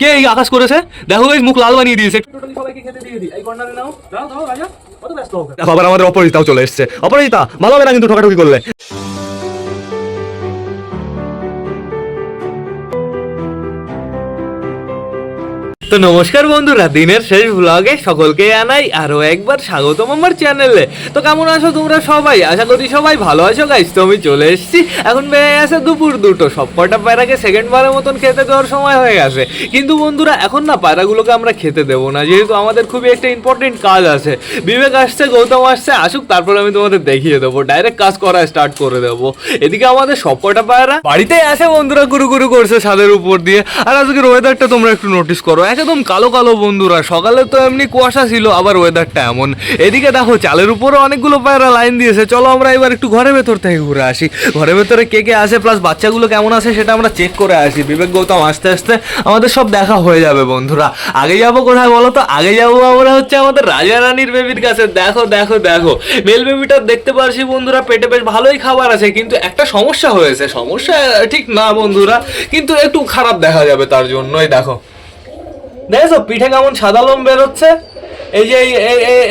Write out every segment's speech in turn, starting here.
কে এই আকাশ করেছে? দেখো এই মুখ লাল বানিয়ে দিয়েছে। টোটালি সবাইকে খেতে দিয়ে দিই। এই কর্নারে নাও। দাও দাও রাজা। কত ব্যস্ত হবে? দেখো আবার আমাদের অপরাজিতাও চলে এসেছে। অপরাজিতা ভালো হবে না কিন্তু ঠকাঠকি করলে? তো নমস্কার বন্ধুরা, দিনের শেষ ব্লগে সকলকে জানাই আরও একবার স্বাগতম আমার চ্যানেলে তো কেমন আছো তোমরা সবাই? আশা করি সবাই ভালো আছো গাইস তো আমি চলে এসেছি। এখন বেড়ে গেছে দুপুর দুটো সব কটা পায়রাকে সেকেন্ড বারের মতন খেতে দেওয়ার সময় হয়ে গেছে। কিন্তু বন্ধুরা, এখন না পায়রাগুলোকে আমরা খেতে দেবো না, যেহেতু আমাদের খুবই একটা ইম্পর্টেন্ট কাজ আছে। বিবেক আসছে, গৌতম আসছে, আসুক, তারপর আমি তোমাদের দেখিয়ে দেবো ডাইরেক্ট কাজ করা স্টার্ট করে দেবো। এদিকে আমাদের সব কটা পায়রা বাড়িতেই আসে বন্ধুরা, গুরু গুরু করছে ছাদের উপর দিয়ে। আর আজকের ওয়েদারটা তোমরা একটু নোটিস করো। একদম কালো কালো বন্ধুরা, সকালে তো এমনি কুয়াশা ছিল, আবার ওয়েদারটা এমন। এদিকে দেখো, চালের উপরে অনেকগুলো পায়রা লাইন দিয়েছে। চলো আমরা এবার একটু ঘরের ভেতর থেকে ঘুরে আসি। ঘরের ভেতরে কে কে আসে প্লাস বাচ্চাগুলো কেমন আছে সেটা আমরা চেক করে আসি। বিবেক, গৌতম আস্তে আস্তে আমাদের সব দেখা হয়ে যাবে বন্ধুরা। আগে যাব কোথায় বলো তো? আগে যাব আমরা হচ্ছে আমাদের রাজা রানীর বেবির কাছে। দেখো দেখো দেখো। মেল বেবিটা দেখতে পারছি বন্ধুরা, পেটে বেশ ভালোই খাবার আছে, কিন্তু একটা সমস্যা হয়েছে। সমস্যা ঠিক না বন্ধুরা, কিন্তু একটু খারাপ দেখা যাবে তার জন্যই, দেখো। দেখেছ? পিঠে কেমন সাদা লোম বেরোচ্ছে? এই যে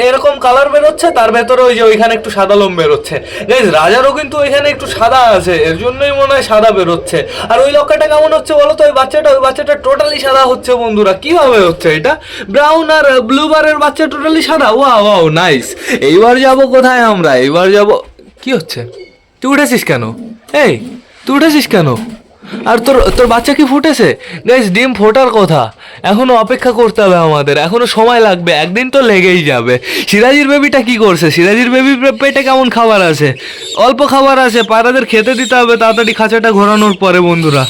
এরকম কালার বেরোচ্ছে, তার ভেতরে ওই যে ওইখানে একটু সাদা লোম বেরোচ্ছে। গাইজ রাজারও কিন্তু ওইখানে একটু সাদা আছে, এর জন্যই মনে হয় সাদা বেরোচ্ছে। আর ওই লক্ষাটা কেমন হচ্ছে বলো তো? ওই বাচ্চাটা ওই বাচ্চাটা টোটালি সাদা হচ্ছে বন্ধুরা। কীভাবে হচ্ছে এটা? ব্রাউন আর ব্লু বারের বাচ্চা টোটালি সাদা? ওয়া ওয়াও নাইস এইবার যাব কোথায় আমরা? এইবার যাব কি হচ্ছে? তুই উঠেছিস কেন? এই, তুই উঠেছিস কেন? আর তোর তোর বাচ্চা কি ফুটেছে? গাইস ডিম ফোটার কথা। এখনও অপেক্ষা করতে হবে আমাদের। এখনও সময় লাগবে। একদিন তো লেগেই যাবে। সিরাজির বেবিটা কি করছে? সিরাজির বেবি পেটে কেমন খাবার আছে? অল্প খাবার আছে। পায়রাদের খেতে দিতে হবে। তাড়াতাড়ি খাঁচাটা ঘোরানোর পরে, বন্ধুরা।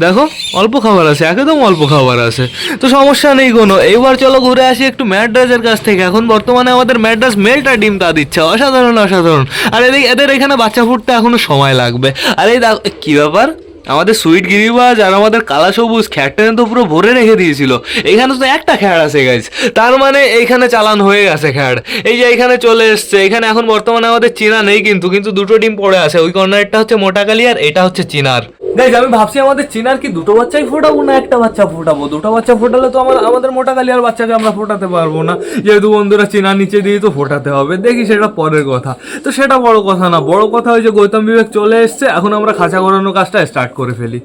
দেখো, অল্প খাবার আছে। একদম অল্প খাবার আছে। তো সমস্যা নেই কোনো। এইবার চলো ঘুরে আসি একটু ম্যাড্রাসের কাছ থেকে। এখন বর্তমানে আমাদের ম্যাড্রাস মেলটা ডিম তা দিচ্ছে। অসাধারণ অসাধারণ। আর এদিকে এদের এখানে বাচ্চা ফুটতে এখনও সময় লাগবে। আর এই কি ব্যাপার? আমাদের সুইট গিরিবাজ আর আমাদের কালা সবুজ খ্যাটটা তো পুরো ভরে রেখে দিয়েছিল। এখানে তো একটা খ্যাড় আছে গাইজ তার মানে এইখানে চালান হয়ে গেছে খ্যাড় এই যে এখানে চলে এসছে, এখানে এখন বর্তমানে আমাদের চীনা নেই কিন্তু কিন্তু দুটো ডিম পড়ে আছে। ওই কর্নারটা হচ্ছে মোটা কালি আর এটা হচ্ছে চিনার। গাইজ আমি ভাবছি আমাদের চিনার কি দুটো বাচ্চাই ফোটাবো না একটা বাচ্চা ফোটাবো? দুটো বাচ্চা ফোটালে তো আমার আমাদের মোটা কালিয়ার বাচ্চাকে আমরা ফোটাতে পারব না। যেহেতু বন্ধুরা চিনা নিচে দিয়ে তো ফোটাতে হবে। দেখি সেটা পরের কথা। তো সেটা বড় কথা না। বড় কথা হয়েছে গৌতম বিবেক চলে এসছে, এখন আমরা খাঁচা করানোর কাজটা স্টার্ট করে ফেলি।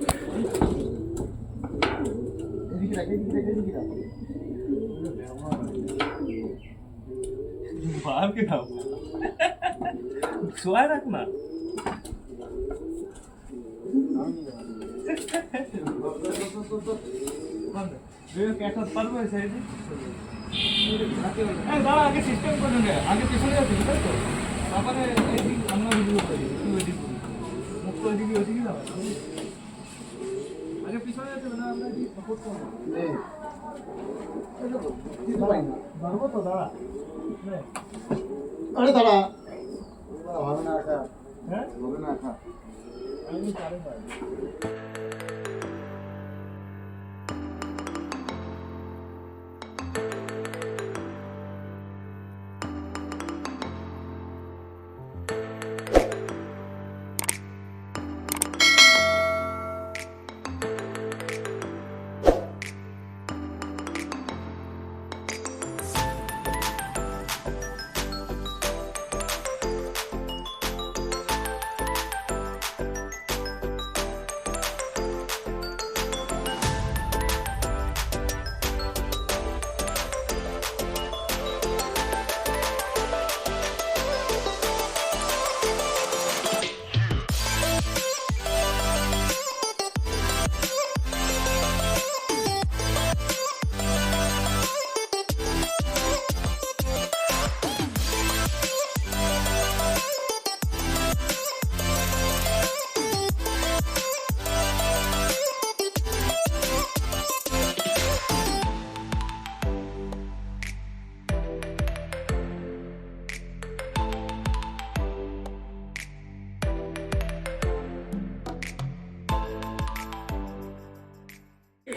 দাঁড়া আগে সিস্টেম করে আগে পিছনে যাচ্ছি তাই তো তারপরে আমরা ভিডিও করি আরে দাঁড়া হবে না? একা হবে না একা আমি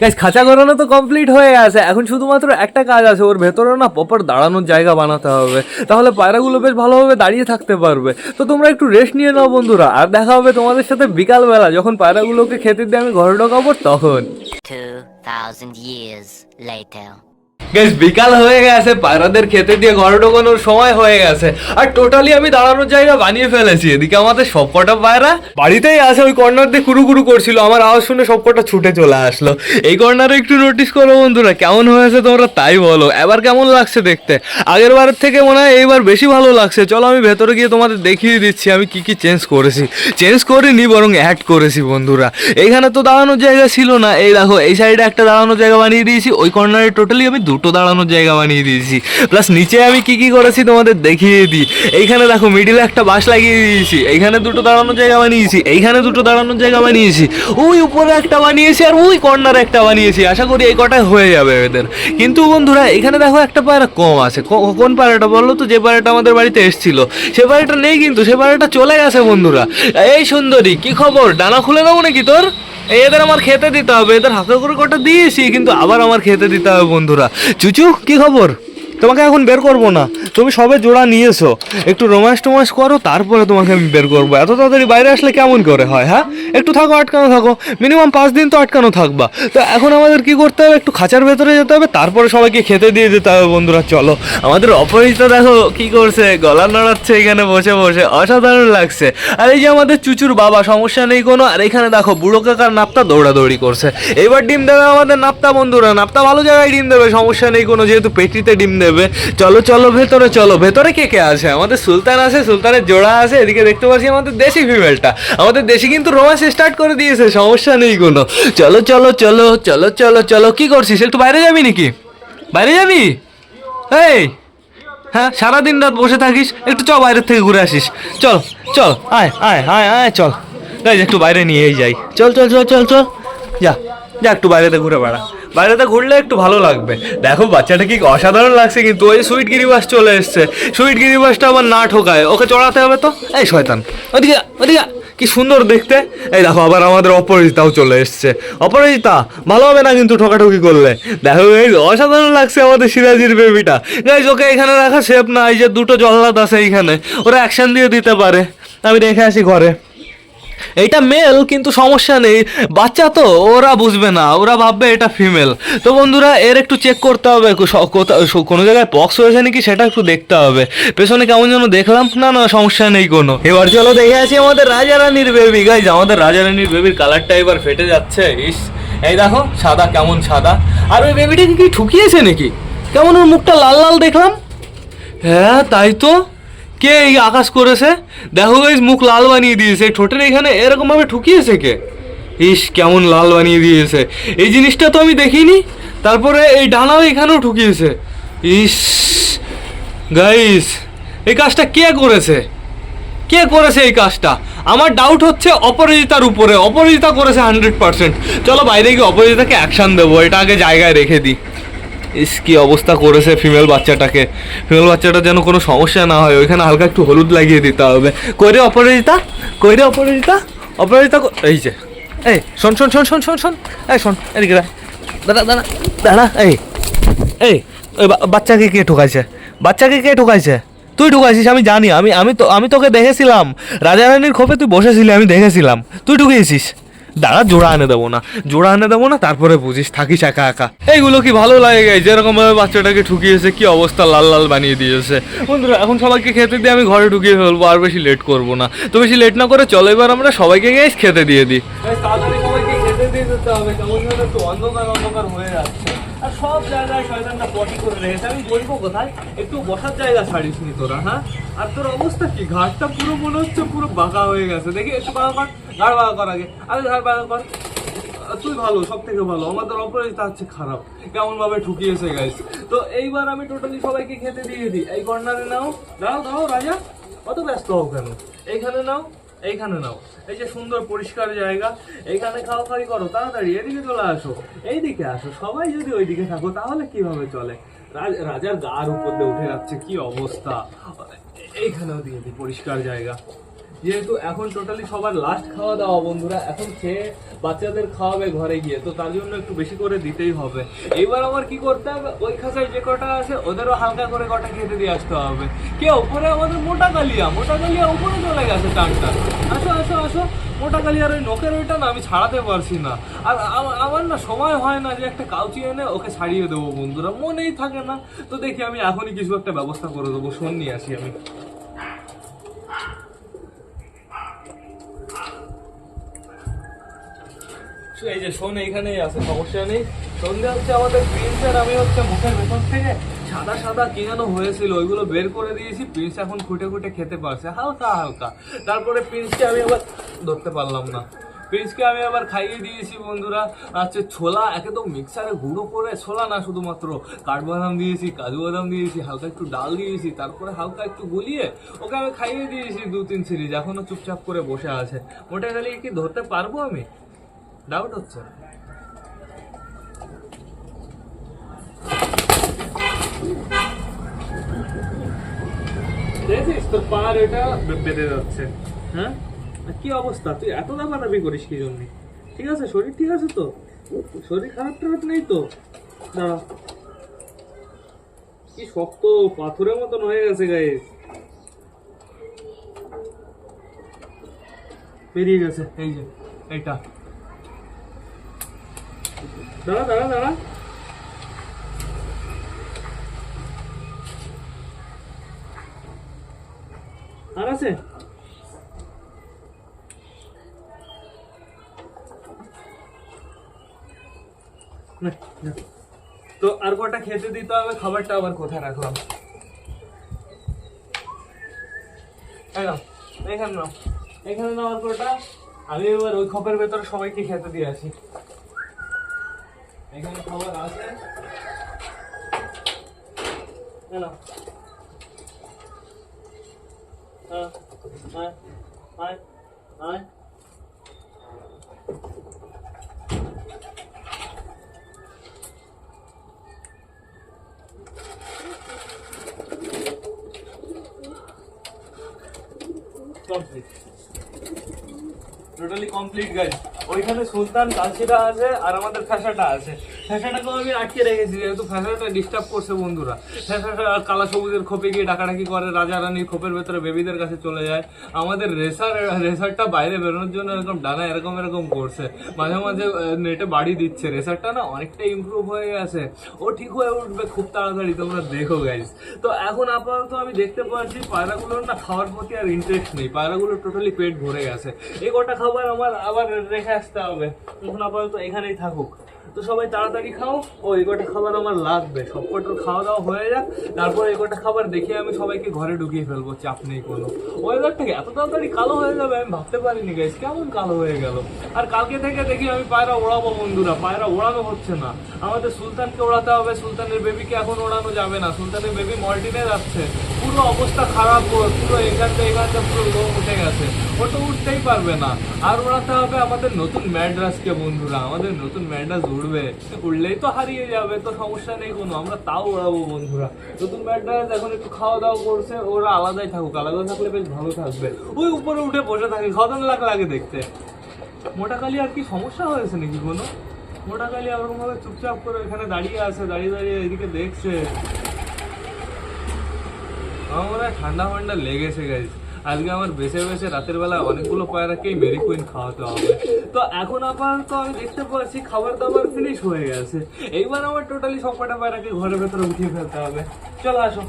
গাইস খাঁচা করানো তো কমপ্লিট হয়ে গেছে। এখন শুধুমাত্র একটা কাজ আছে, ওর ভেতরে না প্রপার দাঁড়ানোর জায়গা বানাতে হবে। তাহলে পায়রাগুলো বেশ ভালোভাবে দাঁড়িয়ে থাকতে পারবে। তো তোমরা একটু রেস্ট নিয়ে নাও বন্ধুরা, আর দেখা হবে তোমাদের সাথে বিকালবেলা, যখন পায়রাগুলোকে খেতে দিয়ে আমি ঘরে ঢোকাবো তখন। Thousand years later. গাইস বিকাল হয়ে গেছে, পায়রাদের খেতে দিয়ে ঘরে ঢোকানোর সময় হয়ে গেছে। আর টোটালি আমি দাঁড়ানোর জায়গা বানিয়ে ফেলেছি, এদিকে আমাদের সবকটা পায়রা বাড়িতেই আছে, ওই কর্নার দিয়ে কুরু কুরু করছিল, আমার আওয়াজ শুনে সবকটা ছুটে চলে আসলো। এই কর্নারে একটু নোটিস করো বন্ধুরা, কেমন হয়েছে তোমরা তাই বলো, এবার কেমন লাগছে দেখতে? আগের বারের থেকে মনে হয় এইবার বেশি ভালো লাগছে, চলো আমি ভেতরে গিয়ে তোমাদের দেখিয়ে দিচ্ছি, আমি কি কি চেঞ্জ করেছি। চেঞ্জ করিনি, বরং অ্যাড করেছি বন্ধুরা। এইখানে তো দাঁড়ানোর জায়গা ছিল না, এই দেখো, এই সাইডে একটা দাঁড়ানোর জায়গা বানিয়ে দিয়েছি, ওই কর্নারে টোটালি আমি দুটো দাঁড়ানোর জায়গা বানিয়ে দিয়েছি। প্লাস নিচে আমি কি কি করেছি তোমাদের দেখিয়ে দিই। এইখানে দেখো মিডিলে একটা বাস লাগিয়ে দিয়েছি। এইখানে দুটো দাঁড়ানোর জায়গা বানিয়েছি। এইখানে দুটো দাঁড়ানোর জায়গা বানিয়েছি। ওই উপরে একটা বানিয়েছি আর ওই কর্নারে একটা বানিয়েছি। আশা করি এই কটায় হয়ে যাবে এদের। কিন্তু বন্ধুরা, এখানে দেখো একটা পায়রা কম আছে। কোন পায়রাটা বলল তো? যে পায়রাটা আমাদের বাড়িতে এসেছিল। সে পায়রাটা নেই কিন্তু, সে পায়রাটা চলে গেছে বন্ধুরা। এই সুন্দরী, কি খবর? ডানা খুলে দেবো নাকি তোর? এদের আমার খেতে দিতে হবে। এদের হাতে করে কটা দিয়েছি, কিন্তু আবার আমার খেতে দিতে হবে বন্ধুরা। চুচু কি খবর তোমাকে এখন বের করব না। তুমি সবে জোড়া নিয়েছো। একটু রোমান্স টোমান্স করো, তারপরে তোমাকে আমি বের করব। এত তাড়াতাড়ি বাইরে আসলে কেমন করে হয় হ্যাঁ? একটু থাকো, আটকানো থাকো। মিনিমাম পাঁচ দিন তো আটকানো থাকবা। তো এখন আমাদের কি করতে হবে? একটু খাঁচার ভেতরে যেতে হবে, তারপরে সবাইকে খেতে দিয়ে দিতে হবে, বন্ধুরা। চলো, আমাদের অপরিচিত দেখো কি করছে। গলা নাড়াচ্ছে এখানে বসে বসে। অসাধারণ লাগছে। আর এই যে আমাদের চুচুর বাবা, সমস্যা নেই কোনো। আর এখানে দেখো, বুড়ো কাকার নাপতা দৌড়াদৌড়ি করছে। এবার ডিম দেবে আমাদের নাপতা, বন্ধুরা। নাপতা ভালো জায়গায় ডিম দেবে, সমস্যা নেই কোনো। যেহেতু পেটিতে ডিম দেবে। চলো চলো, ভেতরে চলো। ভেতরে কে কে আছে? আমাদের সুলতান আছে, সুলতানের জোড়া আছে, এদিকে দেখতে পাচ্ছি আমাদের দেশি ফিমেলটা আমাদের দেশি কিন্তু রোমান্স স্টার্ট করে দিয়েছে, সমস্যা নেই কোনো। চলো চলো চলো চলো চলো চলো, কি করছিস? একটু বাইরে যাবি নাকি? বাইরে যাবি? এই! হ্যাঁ সারাদিন রাত বসে থাকিস, একটু চল বাইরের থেকে ঘুরে আসিস। চল চল, আয় আয় আয় আয়, চল। গাইজ একটু বাইরে নিয়েই যাই। চল চল চল চল চল। যা যা, একটু বাইরেতে ঘুরে বেড়া। বাইরেতে ঘুরলে একটু ভালো লাগবে। দেখো, বাচ্চাটা কি অসাধারণ লাগছে কিন্তু, ওই সুইট গিরিবাস চলে এসছে। সুইট গিরিবাসটা আবার না ঠোকায়, ওকে চড়াতে হবে তো? এই শয়তান, ওদিকে ওদিকে। কি সুন্দর দেখতে। এই দেখো, আবার আমাদের অপরাজিতাও চলে এসছে। অপরাজিতা, ভালো হবে না কিন্তু ঠকাঠকি করলে? দেখো, এই অসাধারণ লাগছে আমাদের সিরাজির বেবিটা গাইজ ওকে এখানে রাখা সেফ না, এই যে দুটো জল্লাদ আছে এইখানে। ওরা অ্যাকশন দিয়ে দিতে পারে। আমি রেখে আসি ঘরে। এইটা মেল কিন্তু সমস্যা নেই। বাচ্চা তো, ওরা বুঝবে না, ওরা ভাববে এটা ফিমেল তো বন্ধুরা, এর একটু চেক করতে হবে কোনো জায়গায় পক্স হয়েছে নাকি সেটা একটু দেখতে হবে। পেছনে কেমন যেন দেখলাম, না না, সমস্যা নেই কোনো। এবার চলো দেখে আছি আমাদের রাজা রানীর বেবি গাইজ আমাদের রাজা রানীর বেবির কালারটা এবার ফেটে যাচ্ছে। ইস, এই দেখো, সাদা, কেমন সাদা। আর ওই বেবিটাকে কি ঠুকিয়েছে নাকি? কেমন ওর মুখটা লাল লাল দেখলাম? হ্যাঁ তাই তো। কে এই আকাশ করেছে? দেখো গাইজ মুখ লাল বানিয়ে দিয়েছে। ঠোঁটের এখানে এরকম ভাবে ঠুকিয়েছে কে? ইস, কেমন লাল বানিয়ে দিয়েছে। এই জিনিসটা তো আমি দেখিনি। তারপরে এই ডানাও এখানেও ঠুকিয়েছে। ইস, গাইস, এই কাজটা কে করেছে? কে করেছে এই কাজটা? আমার ডাউট হচ্ছে অপরাজিতার উপরে। অপরাজিতা করেছে হান্ড্রেড পার্সেন্ট চলো বাইরে গিয়ে অপরাজিতাকে অ্যাকশন দেবো। এটা আগে জায়গায় রেখে দিই। ইস, কি অবস্থা করেছে ফিমেল বাচ্চাটাকে। ফিমেল বাচ্চাটা যেন কোনো সমস্যা না হয়, ওইখানে হালকা একটু হলুদ লাগিয়ে দিতে হবে। কইরে অপরাজিতা? কইরে অপরাজিতা? অপরাজিতা এই যে, এই, শোন শোন শোন শোন শোন শোন। এই, শোন, এদিকে দাঁড়া। দাঁড়া দাঁড়া এই এই, ওই বাচ্চাকে কে ঠোকাইছে? বাচ্চাকে কে ঠোকাইছে? তুই ঢুকাইছিস আমি জানি। আমি আমি তো আমি তোকে দেখেছিলাম। রাজা রানীর খোপে তুই বসেছিলি, আমি দেখেছিলাম। তুই ঠুকিয়েছিস? দাঁড়া, জোড়া এনে দেবো না। জোড়া এনে দেবো না, তারপরে বুঝিস, থাকিস একা একা। এইগুলো কি ভালো লাগে গাই যেরকম ভাবে বাচ্চাটাকে ঠুকিয়েছে, কি অবস্থা, লাল লাল বানিয়ে দিয়েছে। বন্ধুরা, এখন সবাইকে খেতে দিয়ে আমি ঘরে ঢুকিয়ে ফেলব, আর বেশি লেট করব না। তো বেশি লেট না করে চলো, এবার আমরা সবাইকে গিয়ে খেতে দিয়ে দিই। সবাইকে খেতে দিয়ে দিতে হবে, কেমন তো অন্ধকার অন্ধকার সব জায়গায় শয়তানটা পটি করে রেখেছে। আমি বলব কোথায়? একটু বসার জায়গা ছাড়িস নি তোরা হ্যাঁ? আর তোর অবস্থা কি? ঘাটটা পুরো মনে হচ্ছে পুরো বাঁকা হয়ে গেছে। দেখি, একটু বাঁকা কর, ঘাড় বাঁকা কর আগে। আগে ঘাড় বাঁকা কর। তুই ভালো সব থেকে ভালো আমাদের অপরাজিতা হচ্ছে খারাপ। কেমন ভাবে ঠুকিয়েছে গাইস তো এইবার আমি টোটালি সবাইকে খেতে দিয়ে দিই। এই কর্নারে নাও। দাও দাও রাজা। অত ব্যস্ত হও কেন? এইখানে নাও। এইখানে নাও। এই যে সুন্দর পরিষ্কার জায়গা, এইখানে খাওয়া খাওয়াই করো, তাড়াতাড়ি এদিকে চলে আসো। এইদিকে আসো, সবাই যদি ওইদিকে থাকো, তাহলে কীভাবে চলে? রাজ- রাজার গার উপর দিয়ে উঠে যাচ্ছে, কি অবস্থা? এইখানেও দিয়ে দিই, পরিষ্কার জায়গা। যেহেতু এখন টোটালি সবার লাস্ট খাওয়া দাওয়া, বন্ধুরা, এখন খেয়ে বাচ্চাদের খাওয়াবে ঘরে গিয়ে, তো তার জন্য একটু বেশি করে দিতেই হবে। এইবার আমার কি করতে হবে? ওই খাঁচায় যে কটা আছে, ওদেরও হালকা করে কটা খেতে দিয়ে আসতে হবে। কে? ওপরে আমাদের মোটা কালিয়া মোটা কালিয়া উপরে চলে গেছে টানটা আসো আসো আসো। মোটা কালি আর ওই নখের ওইটা না, আমি ছাড়াতে পারছি না। আর আমার না সময় হয় না যে একটা কাউচি এনে ওকে ছাড়িয়ে দেবো, বন্ধুরা। মনেই থাকে না। তো দেখি আমি এখনই কিছু একটা ব্যবস্থা করে দেবো। শোন, নিয়ে আসি আমি। এই যে শোন, এইখানেই আছে, সমস্যা নেই। সন্ধ্যা হচ্ছে আমাদের প্রিন্সের, আমি হচ্ছে মুখের ভেতর থেকে সাদা সাদা কি যেন হয়েছিল, ওইগুলো বের করে দিয়েছি প্রিন্স এখন খুঁটে খুঁটে খেতে পারছে, হালকা হালকা। তারপরে প্রিন্সকে আমি আবার ধরতে পারলাম না। প্রিন্সকে আমি আবার খাইয়ে দিয়েছি, বন্ধুরা। হচ্ছে ছোলা, একদম মিক্সারে গুঁড়ো করে ছোলা না শুধুমাত্র। কাঠবাদাম দিয়েছি, কাজু বাদাম দিয়েছি, হালকা একটু ডাল দিয়েছি, তারপরে হালকা একটু গুলিয়ে ওকে আমি খাইয়ে দিয়েছি দু, তিন সিরিজ এখনও চুপচাপ করে বসে আছে। মোটা গেলে কি ধরতে পারব আমি? ডাউট হচ্ছে দেখছিস তোর পার এটা বেঁধে যাচ্ছে। হ্যাঁ? কি অবস্থা? তুই এত দাবাদাবি করিস কি জন্য? ঠিক আছে শরীর ঠিক আছে তো? শরীর খারাপ টারাপ নেই তো? দাঁড়া। কি শক্ত পাথরের মতন হয়ে গেছে গায়ে। বেরিয়ে গেছে এই যে এইটা। দাঁড়া দাঁড়া দাঁড়া। আছে। তো আর কটা খেতে দিতে হবে? খাবারটা আবার কোথায় রাখলাম? এখানে নাও। এখানে কটা আমি এবার ওই খপের ভেতরে সবাইকে খেতে দিয়ে আসি। এখানে খাবার আছে। কমপ্লিট টোটালি কমপ্লিট গাইজ ওইখানে সুলতান কালচিটা আছে আর আমাদের ফ্যাসাটা আছে। ফ্যাসাটাকেও আমি আটকে রেখেছি, যেহেতু ফ্যাসাটা ডিস্টার্ব করছে বন্ধুরা। ফ্যাসাটা কালা সবুজের খোপে গিয়ে ডাকাডাকি করে, রাজা রানীর খোপের ভেতরে বেবিদের কাছে চলে যায়। আমাদের রেসার, রেসারটা বাইরে বেরোনোর জন্য এরকম ডানা এরকম এরকম করছে। মাঝে মাঝে নেটে বাড়ি দিচ্ছে। রেসারটা না অনেকটা ইমপ্রুভ হয়ে গেছে। ও ঠিক হয়ে উঠবে খুব তাড়াতাড়ি, তোমরা দেখো গাইজ তো এখন আপাতত আমি দেখতে পাচ্ছি পায়রাগুলোর না খাওয়ার প্রতি আর ইন্টারেস্ট নেই। পায়রাগুলো টোটালি পেট ভরে গেছে। এই কটা খাবার আমার আবার রেখে আসতে হবে। এখন আপাতত এখানেই থাকুক। তো সবাই তাড়াতাড়ি খাও। ও, এই কটা খাবার আমার লাগবে। সব কটার খাওয়া দাওয়া হয়ে যাক। তারপর এই কটা খাবার দেখে আমি সবাইকে ঘরে ঢুকিয়ে ফেলব, চাপ নেই কোনো। ওয়েদারটাকে এত তাড়াতাড়ি কালো হয়ে যাবে, আমি ভাবতে পারিনি গাইস কেমন কালো হয়ে গেল। আর কালকে থেকে দেখি আমি পায়রা ওড়াবো, বন্ধুরা। পায়রা ওড়ানো হচ্ছে না। আমাদের সুলতানকে ওড়াতে হবে, সুলতানের বেবিকে এখন ওড়ানো যাবে না। সুলতানের বেবি মল্টিনে যাচ্ছে। পুরো অবস্থা খারাপ, পুরো এখানটা এখানটা পুরো লো উঠে গেছে। ও তো উঠতেই পারবে না। আর ওড়াতে হবে আমাদের নতুন ম্যাড্রাসকে, বন্ধুরা। আমাদের নতুন ম্যাড্রাস উঠবে উঠলেই তো হারিয়ে যাবে, তো সমস্যা নেই কোনো। আমরা তাও ওড়াবো বন্ধুরা। নতুন ম্যাড্রাস এখন একটু খাওয়া দাওয়া করছে, ওরা আলাদাই থাকুক। আলাদা থাকলে বেশ ভালো থাকবে। ওই উপরে উঠে বসে থাকে খতন লাখ লাগে দেখতে। মোটা কালি আর কি সমস্যা হয়েছে নাকি কোনো? মোটা কালি ওরকম ভাবে চুপচাপ করে এখানে দাঁড়িয়ে আছে, দাঁড়িয়ে দাঁড়িয়ে এদিকে দেখছে। আমার মনে হয় ঠান্ডা ফান্ডা লেগেছে গাইজ আজকে আমার বেছে বেছে রাতের বেলা অনেকগুলো পায়রাকেই মেরি কুইন খাওয়াতে হবে তো এখন আপাতত আমি দেখতে পাচ্ছি খাবার দাবার ফিনিশ হয়ে গেছে এইবার আমার টোটালি সব কটা পায়রাকে ঘরের ভেতরে উঠিয়ে ফেলতে হবে চলো আসো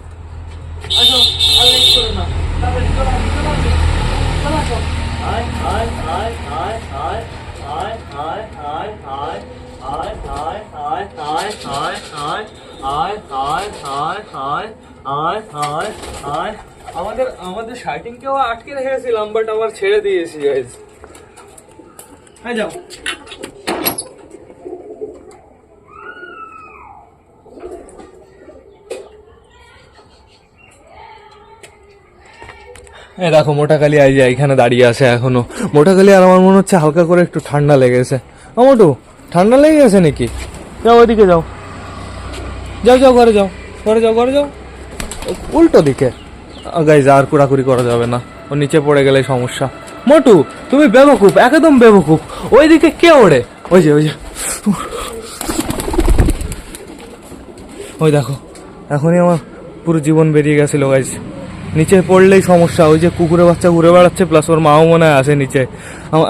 আসো আর লেট করো না তাড়াতাড়ি চলো আসো, চলো আসো, চলো আসো। আয় আয় আয় আয় আয় আয় আয় আয় আয় আয় আয় আয় আয় আয় আয় আয় আয় আয় আয় আয় আয় আয়। আমাদের আমাদের শার্টিংকেও আটকে রেখেছিলাম বাট আবার ছেড়ে দিয়েছি গাইজ হ্যাঁ যাও। এই দেখো, মোটাকালি যায় এখানে দাঁড়িয়ে আছে এখনও। মোটাকালি আর আমার মনে হচ্ছে হালকা করে একটু ঠান্ডা লেগেছে। মোটু, ঠান্ডা লেগে গেছে নাকি? যাও, ওইদিকে যাও। যাও যাও, ঘরে যাও ঘরে যাও ঘরে যাও। উল্টো দিকে। গাইজ আর কুড়াকুড়ি করা যাবে না। ও নিচে পড়ে গেলে সমস্যা। মোটু, তুমি বেবকুপ, একদম বেবকুপ। ওইদিকে কে ওড়ে? ওই যে ওই যে। ওই দেখো, এখনই আমার পুরো জীবন বেরিয়ে গেছিল গাইজ নিচে পড়লেই সমস্যা, ওই যে কুকুরে বাচ্চা ঘুরে বেড়াচ্ছে প্লাস ওর মাও মনে হয় আসে নিচে।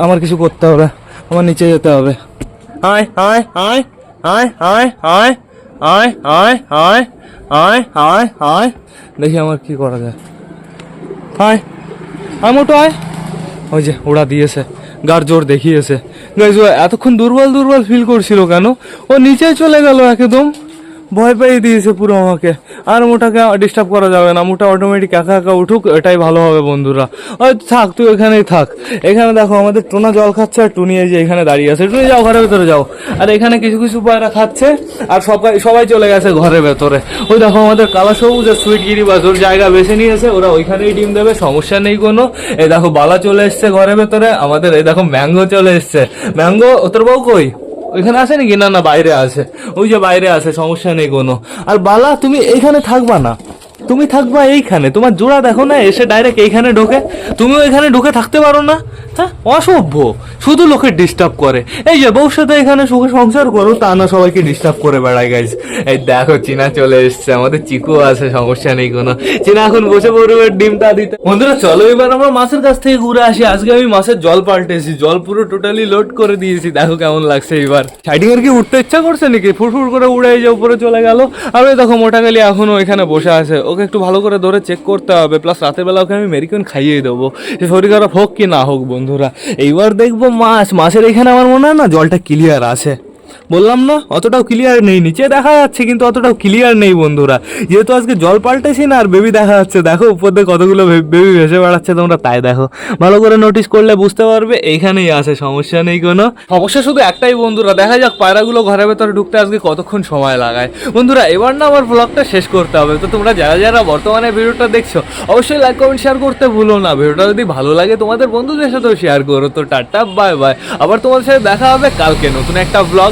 আমার কিছু করতে হবে, আমার নিচে যেতে হবে। আয় আয় আয় আয় আয় আয় আয় আয় আয়। আয় আয় আয় দেখি আমার কি করা যায়। আয় আয় মোটো আয় ওই যে ওরা দিয়েছে। গার জোর দেখিয়েছে। এতক্ষণ দুর্বল দুর্বল ফিল করছিল কেন? ও নিচে চলে গেল একদম। ভয় পেয়ে দিয়েছে পুরো আমাকে। আর মোটাকে ডিস্টার্ব করা যাবে না, মোটা অটোমেটিক একা একা উঠুক, এটাই ভালো হবে বন্ধুরা। ওই থাক, তুই এখানেই থাক। এখানে দেখো আমাদের টোনা জল খাচ্ছে আর টুনি এই যে এখানে দাঁড়িয়ে আছে। টুনি যাও, ঘরের ভেতরে যাও। আর এখানে কিছু কিছু পায়রা খাচ্ছে আর সবাই সবাই চলে গেছে ঘরের ভেতরে। ওই দেখো আমাদের কালা সবুজ আর সুইট গিরিবাজ ওর জায়গা বেছে নিয়েছে, ওরা ওইখানেই ডিম দেবে, সমস্যা নেই কোনো। এই দেখো বালা চলে এসছে ঘরের ভেতরে, আমাদের এই দেখো ম্যাঙ্গো চলে এসছে। ম্যাঙ্গো, তোর বউ কই? ওইখানে আছে নাকি? না না, বাইরে আছে। ওই যে বাইরে আছে, সমস্যা নেই কোনো। আর বালা, তুমি এখানে থাকবা না। তুমি থাকবা এইখানে। তোমার জোড়া দেখো না, এসে ডাইরেক্ট এইখানে ঢোকে। তুমিও এখানে ঢুকে থাকতে পারো না। হ্যাঁ অসভ্য। শুধু লোকে ডিস্টার্ব করে। এই যে বউর সাথে এখানে সুখে সংসার করো, তা না, সবাইকে ডিস্টার্ব করে বেড়ায় গাইজ এই দেখো, চিনা চলে এসছে। আমাদের চিকু আছে, সমস্যা নেই কোনো। চিনা এখন বসে পড়বে ডিমটা দিতে। বন্ধুরা, চলো এবার আমরা মাছের কাছ থেকে ঘুরে আসি। আজকে আমি মাছের জল পাল্টেছি। জল পুরো টোটালি লোড করে দিয়েছি। দেখো কেমন লাগছে এবার। সাইডিং এর কি উঠতে ইচ্ছা করছে নাকি? ফুরফুর করে উড়ে যে উপরে চলে গেল। আর দেখো মোটা গেলি এখনও এখানে বসে আছে। ওকে একটু ভালো করে ধরে চেক করতে হবে প্লাস রাতের বেলা ওকে আমি মেরিকন খাইয়ে দেবো। শরীর খারাপ হোক কি না হোক বন্ধুরা। এইবার দেখব মাছ মাছের এখানে আমার মনে হয় না জলটা ক্লিয়ার আছে। বললাম না, অতটাও ক্লিয়ার নেই, নিচে দেখা যাচ্ছে কিন্তু অতটাও ক্লিয়ার নেই বন্ধুরা। যেহেতু আজকে জল পাল্টেছি না, আর বেবি দেখা যাচ্ছে, দেখো উপর দিয়ে কতগুলো বেবি ভেসে বেড়াচ্ছে তোমরা, তাই দেখো। ভালো করে নোটিস করলে বুঝতে পারবে এইখানেই আছে, সমস্যা নেই কোনো। সমস্যা শুধু একটাই বন্ধুরা, দেখা যাক পায়রাগুলো ঘরের ভেতরে ঢুকতে আজকে কতক্ষণ সময় লাগায়। বন্ধুরা, এবার না আমার ব্লগটা শেষ করতে হবে, তো তোমরা যারা যারা বর্তমানে ভিডিওটা দেখছ, অবশ্যই লাইক কমেন্ট শেয়ার করতে ভুলো না। ভিডিওটা যদি ভালো লাগে তোমাদের বন্ধুদের সাথেও শেয়ার করো, তো টাটা বাই বাই আবার তোমাদের সাথে দেখা হবে কালকে নতুন একটা ব্লগ